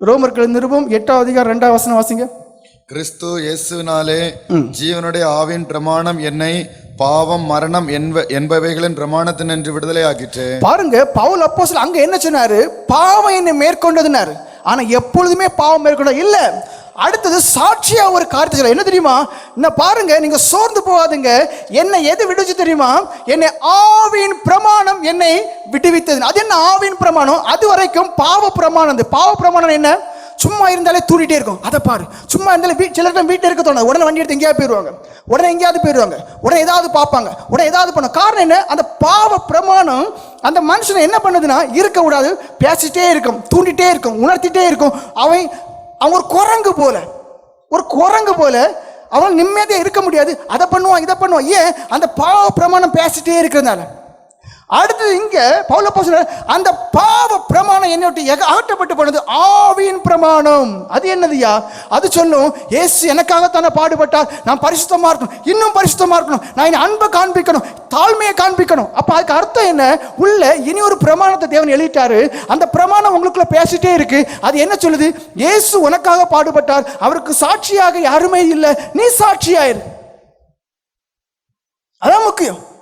ரோமர்கள் நிருபம் எட்டாவது அதிகாரம் ரெண்டாவது வசனம் வாசிங்க. கிறிஸ்து இயேசுவினாலே ஜீவனுடைய ஆவின் பிரமாணம் என்னை பாவம் மரணம் என்ப என்பவைகளின் பிரமாணத்தினின்று விடுதலை ஆக்கிற்று. பாருங்க பவுல் அப்போஸ்தலன் அங்க என்ன சொன்னாரு? பாவம் என்னை மேற்கொண்டதுனாரு ஆனா எப்பொழுதுமே பாவம் மேற்கொண்ட இல்ல. அடுத்தது சாட்சியாக ஒரு காரியத்தை என்ன தெரியுமா? என்ன பாருங்க நீங்க சோர்ந்து போகாதுங்க. என்னை எது விடுச்சு தெரியுமா? என்னை ஆவியின் பிரமாணம் என்னை விடுவித்தது. அது என்ன ஆவியின் பிரமாணம்? அது வரைக்கும் பாவ பிரமாணம் இந்த பாவ பிரமாணம் என்ன? சும்மா இருந்தாலே தூண்டிட்டே இருக்கும். அதை பாரு. சும்மா இருந்தாலே வீ சிலர்கிட்ட வீட்டில் இருக்க தோணாது. உடனே வண்டி எடுத்து எங்கேயாவது போயிடுவாங்க உடனே எங்கேயாவது போயிடுவாங்க உடனே ஏதாவது பார்ப்பாங்க. உடனே ஏதாவது பண்ண காரணம் என்ன? அந்த பாவ பிரமாணம் அந்த மனுஷனை என்ன பண்ணுதுன்னா இருக்க விடாது பேசிட்டே இருக்கும். தூண்டிட்டே இருக்கும். உணர்த்திட்டே இருக்கும். அவன் அவன் ஒரு குரங்கு போல. ஒரு குரங்கு போல. அவன் நிம்மதியாக இருக்க முடியாது. அதை பண்ணுவான் இதை பண்ணுவான். ஏன்? அந்த பாவ பிரமாணம் பேசிட்டே இருக்கிறதுனால. அடுத்தது இங்கே பவுல போச அந்த பாவ பிரமாணம் என்னை விட்டு அகற்றப்பட்டு போனது ஆவியின் பிரமாணம். அது என்னதுயா அது சொல்லும் ஏசு எனக்காகத்தானே பாடுபட்டார். நான் பரிசுத்தமா இருக்கணும். இன்னும் பரிசுத்தமா இருக்கணும். நான் என் அன்பை காண்பிக்கணும். தாழ்மையை காண்பிக்கணும். அப்போ அதுக்கு அர்த்தம் என்ன? உள்ள இனி ஒரு பிரமாணத்தை தேவன் எழுதிட்டாரு. அந்த பிரமாணம் உங்களுக்குள்ள பேசிட்டே இருக்கு. அது என்ன சொல்லுது? ஏசு உனக்காக பாடுபட்டார். அவருக்கு சாட்சியாக யாருமே இல்லை. நீ சாட்சியாயிரு. அதான் முக்கியம்.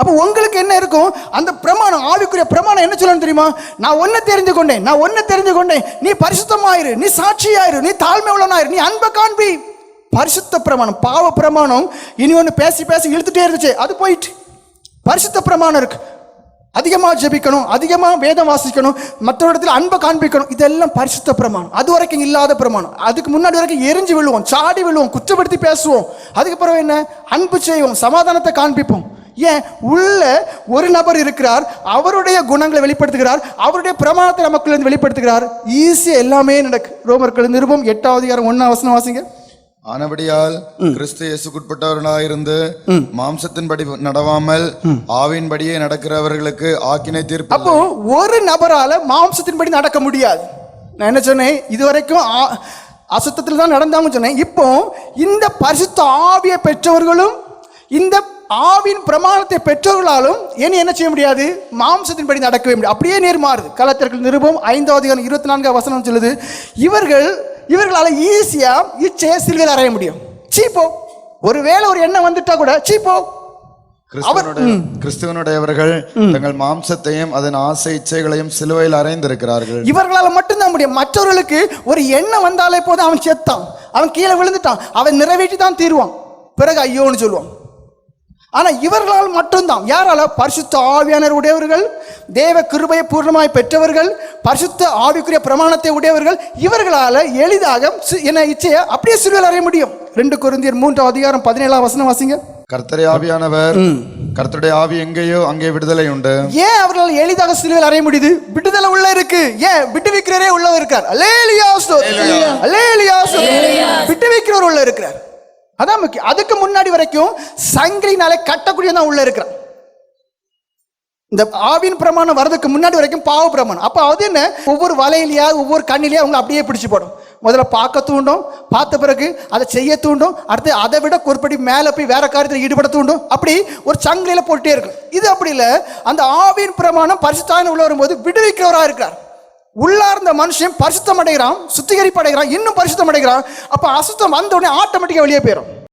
அப்போ உங்களுக்கு என்ன இருக்கும்? அந்த பிரமாணம் ஆவிக்குரிய பிரமாணம் என்ன சொல்லணும் தெரியுமா? நான் ஒன்றை தெரிஞ்சு கொண்டேன் நான் ஒன்றை தெரிஞ்சு கொண்டேன் நீ பரிசுத்தமாயிரு நீ சாட்சியாயிரு நீ தாழ்மை உள்ளனாயிரு நீ அன்பை காண்பி. பரிசுத்த பிரமாணம் பாவ பிரமாணம். இனி ஒன்று பேசி பேசி இழுத்துட்டே இருந்துச்சு அது போயிட்டு. பரிசுத்த பிரமாணம் இருக்கு. அதிகமாக ஜெபிக்கணும் அதிகமாக வேதம் வாசிக்கணும் மற்ற இடத்துல அன்பை காண்பிக்கணும். இதெல்லாம் பரிசுத்த பிரமாணம். அது வரைக்கும் இல்லாத பிரமாணம். அதுக்கு முன்னாடி வரைக்கும் எரிஞ்சு விழுவோம் சாடி விழுவோம் குற்றப்படுத்தி பேசுவோம். அதுக்கப்புறம் என்ன? அன்பு செய்வோம் சமாதானத்தை காண்பிப்போம். ஏன் உள்ள ஒரு நபர் இருக்கிறார் அவருடைய குணங்களை வெளிப்படுத்துகிறார் அவருடைய பிரமாணத்தை நமக்குள்ள இருந்து வெளிப்படுத்துகிறார். ஈஸியாக எல்லாமே நடக்கு. ரோமர்கள் நிருபம் எட்டாவது அதிகாரம் ஒன்றாம் வசனம் வாசிங்க. ஆனபடியால் கிறிஸ்து இயேசுக்குட்பட்டவர்களாயிருந்து மாம்சத்தின்படி நடவாமல் ஆவின்படியே நடக்கிறவர்களுக்கு ஆக்கினை தீர்ப்பு அப்போ ஒரு நபரால மாம்சத்தின்படி நடக்க முடியாது. நான் என்ன சொன்னேன்? இது வரைக்கும் ஆ- அசுத்தத்தில் தான் நடந்தாங்க சொன்னேன். இப்போ இந்த பரிசுத்த ஆவியை பெற்றவர்களும் இந்த ஆவின் பிரமாணத்தை பெற்றவர்களாலும் இனி என்ன செய்ய முடியாது? மாம்சத்தின்படி நடக்கவே முடியாது. அப்படியே நேர் மாறுது. கலத்திற்கு நிருபம் ஐந்தாவது இருபத்தி நான்காம் வசனம் சொல்லுது இவர்கள் இவர்களால் ஈஸியா இச்சையை சிலுவையில் அறைய முடியும். சீப்போ ஒருவேளை ஒரு எண்ணம் வந்துட்டா கூட சீப்போ கிறிஸ்துவனுடைய கிறிஸ்துவனுடையவர்கள் தங்கள் மாம்சத்தையும் அதன் ஆசை இச்சைகளையும் சிலுவையில் அறைந்திருக்கிறார்கள். இவர்களால் மட்டும்தான் முடியும். மற்றவர்களுக்கு ஒரு எண்ணம் வந்தாலே போதும். அவன் செத்தான். அவன் கீழே விழுந்துட்டான். அவன் நிறைவேற்றி தான் தீருவான். பிறகு ஐயோன்னு சொல்லுவான். ஆனா இவர்களால் மட்டும்தான். யாரால? பரிசுத்த ஆவியானர் உடையவர்கள் தேவ கிருபையை பூர்ணமாய் பெற்றவர்கள் பரிசுத்த ஆவிக்குரிய பிரமாணத்தை உடையவர்கள் இவர்களால எளிதாக சி- என்ன இச்சையை அப்படியே சிலுவையில் அறைய முடியும். ரெண்டு கொரிந்தியர் மூன்றாம் அதிகாரம் பதினேழாம் வசனம் வாசிங்க. கர்த்தரை ஆவியானவர் கர்த்தருடைய ஆவி எங்கேயோ அங்கே விடுதலை உண்டு. ஏன் அவர்களால் எளிதாக சிலுவையில் அறைய முடியுது? விடுதலை உள்ள இருக்கு. ஏன்? விட்டு வைக்கிறவரே உள்ள இருக்கார் அலேலியா அலேலியா விட்டு வைக்கிறவர் உள்ள இருக்கிறார். அதான் முக்கியம் அதுக்கு முன்னாடி வரைக்கும் சங்கிலினாலே கட்டக்கூடிய தான் உள்ள இருக்கிறான். இந்த ஆவின் பிரமாணம் வர்றதுக்கு முன்னாடி வரைக்கும் பாவ பிரமாணம். அப்போ அது என்ன? ஒவ்வொரு வலையிலையா ஒவ்வொரு கண்ணிலையா அவங்க அப்படியே பிடிச்சு போடும். முதல்ல பார்க்க தூண்டும் பார்த்த பிறகு அதை செய்ய தூண்டும் அடுத்து அதை விட குறிப்படி மேலே போய் வேற காரியத்தில் ஈடுபட தூண்டும். அப்படி ஒரு சங்கிலியில் போட்டுட்டே இருக்கும். இது அப்படி இல்லை அந்த ஆவின் பிரமாணம் பரிசுத்தான உள்ள வரும்போது விடுவிக்கிறவராக இருக்கிறார். உள்ளார்ந்த மனுஷன் பரிசுத்தம் அடைகிறான் சுத்திகரிப்பு அடைகிறான் இன்னும் பரிசுத்தம் அடைகிறான் அப்போ அசுத்தம் வந்த உடனே ஆட்டோமேட்டிக்காக வெளியே போயிடும்